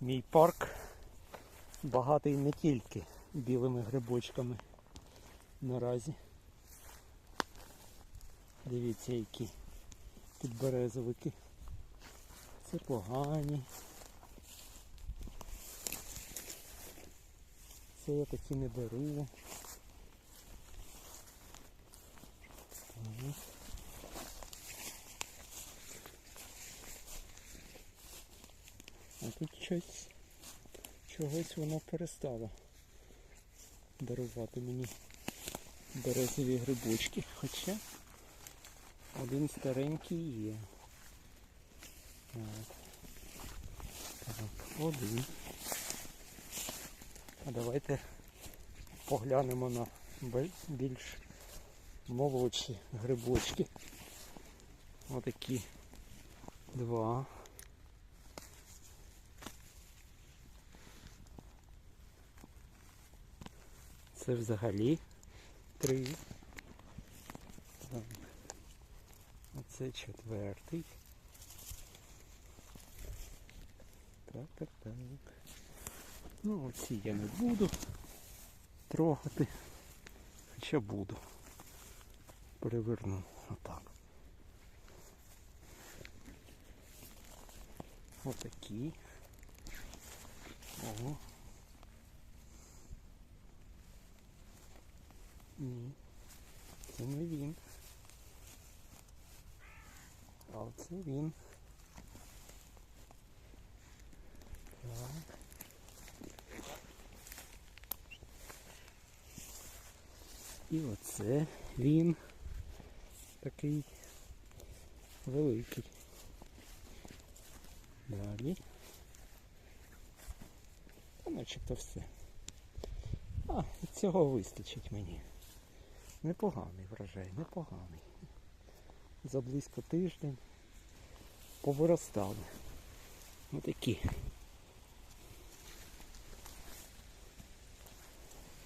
Мій парк багатий не тільки білими грибочками наразі. Дивіться, які підберезовики. Це погані. Це я такі не беру. А тут щось чогось воно перестало дарувати мені березові грибочки. Хоча один старенький є. Так. Так, один. А давайте поглянемо на більш молодші грибочки. Отакі два. Це взагалі три. Оце четвертий. Так, так, так. Ну, оці я не буду трогати. Хоча буду. Переверну отак. Отакі. Ого. Ні. Це не він. А це він. Так. І оце він такий великий. Далі. Та начебто все. А, і цього вистачить мені. Непоганий врожай, непоганий. За близько тиждень повиростали. Отакі.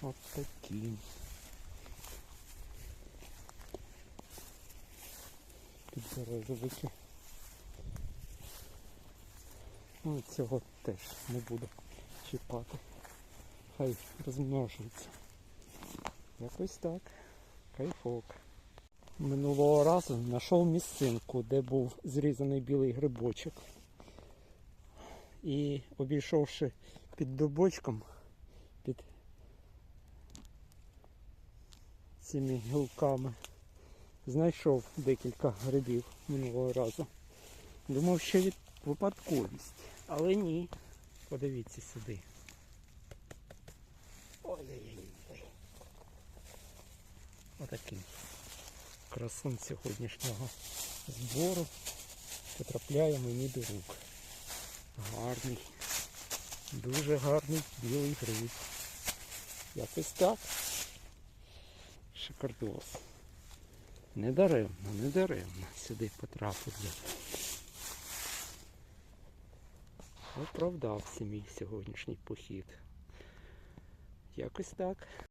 От такі. Підберезовики. Ну, цього теж не буду чіпати. Хай розмножується. Якось так. Кайфок. Минулого разу знайшов місцинку, де був зрізаний білий грибочок. І обійшовши під дубочком, під цими гілками, знайшов декілька грибів минулого разу. Думав, що від випадковість, але ні. Подивіться сюди. Ой-ой-ой. Отакий красун сьогоднішнього збору потрапляє мені до рук. Гарний, дуже гарний білий гриб. Якось так. Шикардос. Не даремно, не даремно сюди потрапив я. Оправдався мій сьогоднішній похід. Якось так.